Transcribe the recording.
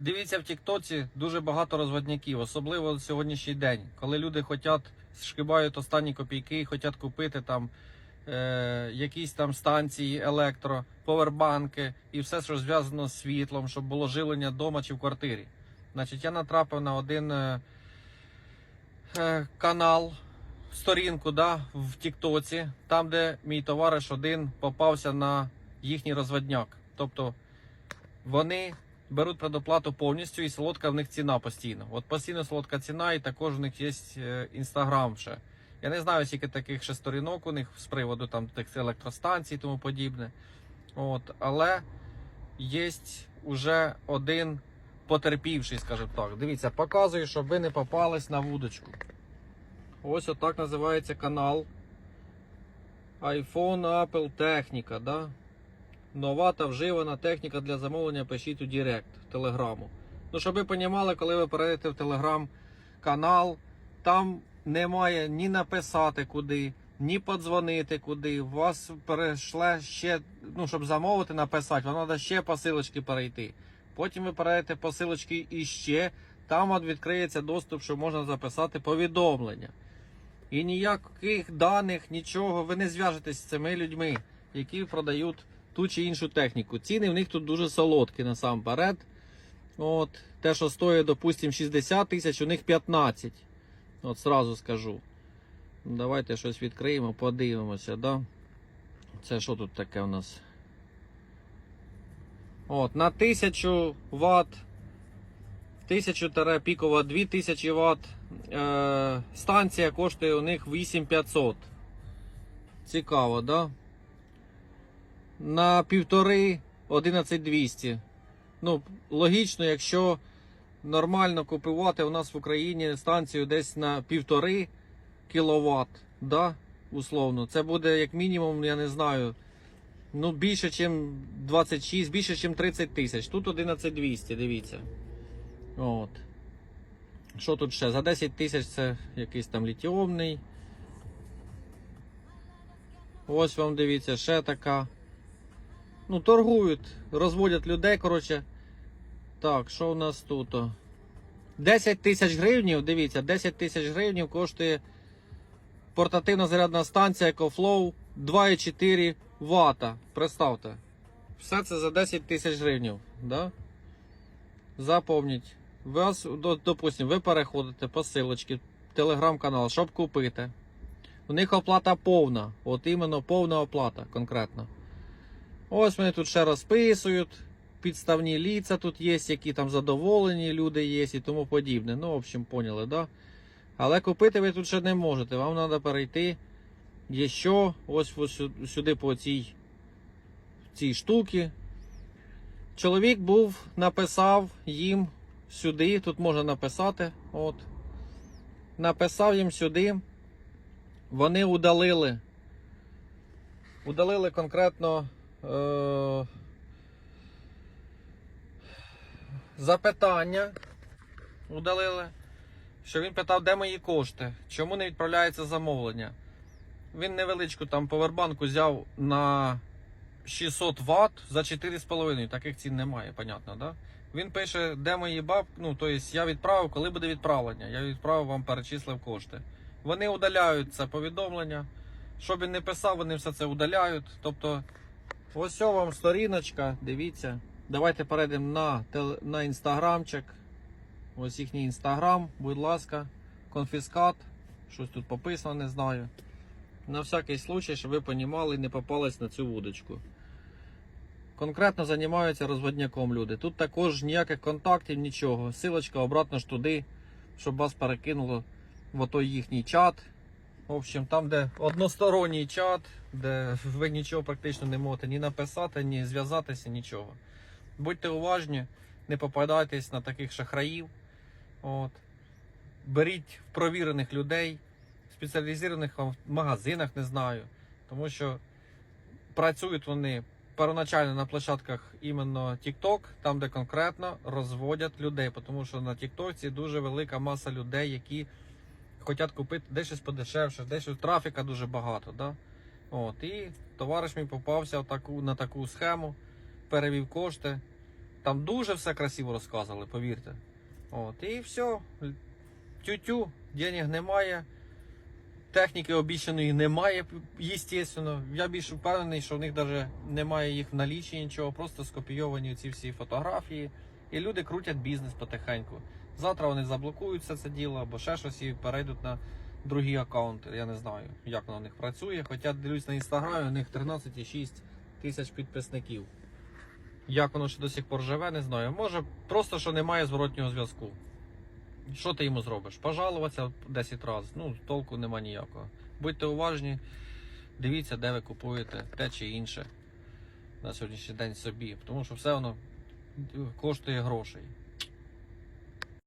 Дивіться в Тіктоці дуже багато розводників, особливо в сьогоднішній день, коли люди хочуть, шкибають останні копійки, хочуть купити там е, якісь там станції електро, повербанки і все, що зв'язано з світлом, щоб було живлення вдома чи в квартирі. Значить, я натрапив на один е, е, канал, сторінку да, в Тіктоці, там, де мій товариш один попався на їхній розводняк. Тобто вони беруть предоплату повністю і солодка в них ціна постійно. От постійно солодка ціна, і також у них є інстаграм ще. Я не знаю, скільки таких ще сторінок у них з приводу там тих електростанцій і тому подібне. От, але є уже один потерпівший, скажімо так. Дивіться, показую, щоб ви не попались на вудочку. Ось отак називається канал. iPhone Apple техніка, да? Нова та вживана техніка для замовлення пишіть у Директ Телеграму. Ну, щоб ви розуміли, коли ви перейдете в Телеграм канал, там немає ні написати куди, ні подзвонити куди. Вас перейшле ще, ну, щоб замовити, написати, вам треба ще посилочки перейти. Потім ви перейдете посилочки іще, там відкриється доступ, що можна записати повідомлення. І ніяких даних, нічого, ви не зв'яжетесь з цими людьми, які продають ту чи іншу техніку. Ціни в них тут дуже солодкі насамперед. От, те, що стоїть, допустимо, 60 тисяч, у них 15. От сразу скажу. Давайте щось відкриємо, подивимося, да? Це що тут таке у нас? От, на 1000 Вт, 1000 пікова 2000 Вт. Е, станція коштує у них 8500. Цікаво, да? На півтори 11200. Ну, логічно, якщо нормально купувати у нас в Україні станцію десь на півтори кіловат, да, условно, це буде як мінімум, я не знаю, ну більше, ніж 26, більше, ніж 30 тисяч. Тут 11200, дивіться. От. Що тут ще? За 10 тисяч це якийсь там літіомний. Ось вам дивіться, ще така. Ну, торгують, розводять людей, коротше. Так, що у нас тут? 10 тисяч гривнів, дивіться, 10 тисяч гривнів коштує портативна зарядна станція EcoFlow 2,4 Вт. Представте. Все це за 10 тисяч гривнів. Да? Запомніть. Вас, до- допустим, ви переходите по силочці телеграм-канал, щоб купити. У них оплата повна. От іменно повна оплата конкретно. Ось вони тут ще розписують. Підставні ліца тут є, які там задоволені люди є і тому подібне. Ну, в общем, поняли, да? Але купити ви тут ще не можете. Вам треба перейти є що, ось, сюди по цій, цій штуці. Чоловік був, написав їм сюди, тут можна написати. От. Написав їм сюди. Вони удалили. Удалили конкретно запитання. Удалили. Що він питав, де мої кошти, чому не відправляється замовлення. Він невеличку там повербанку взяв на 600 Вт за 4,5. Таких цін немає, понятно, да? Він пише, де мої бабки. Ну, тобто я відправив, коли буде відправлення. Я відправив вам перечислив кошти. Вони удаляють це повідомлення. Щоб він не писав, вони все це удаляють. Тобто, ось вам сторіночка, дивіться. Давайте перейдемо на, на інстаграмчик. Ось їхній інстаграм, будь ласка, конфіскат. Щось тут пописано, не знаю. На всякий случай, щоб ви розуміли і не попались на цю вудочку. Конкретно займаються розводняком люди. Тут також ніяких контактів, нічого. Силочка обратно ж туди, щоб вас перекинуло в отой їхній чат. В общем, там, де односторонній чат, де ви нічого практично не можете ні написати, ні зв'язатися, нічого. Будьте уважні, не попадайтесь на таких шахраїв. От. Беріть в провірених людей, в спеціалізованих магазинах, не знаю. Тому що працюють вони первоначально на площадках іменно TikTok, там, де конкретно розводять людей. Тому що на TikTok дуже велика маса людей, які хочуть купити десь щось подешевше, десь щось трафіка дуже багато. Да? От, і товариш мій попався таку, на таку схему, перевів кошти. Там дуже все красиво розказували, повірте. От, і все. Тю-тю, денег немає. Техніки обіцяної немає, звісно. Я більш впевнений, що в них навіть немає їх в налічі нічого, просто скопійовані ці всі фотографії. І люди крутять бізнес потихеньку. Завтра вони заблокують все це діло або ще щось і перейдуть на другі аккаунти. Я не знаю, як воно у них працює. Хоча дивлюсь на інстаграмі, у них 13,6 тисяч підписників. Як воно ще до сих пор живе, не знаю. Може, просто що немає зворотнього зв'язку. Що ти йому зробиш? Пожалуватися 10 разів. Ну, толку нема ніякого. Будьте уважні, дивіться, де ви купуєте те чи інше на сьогоднішній день собі. Тому що все воно коштує грошей.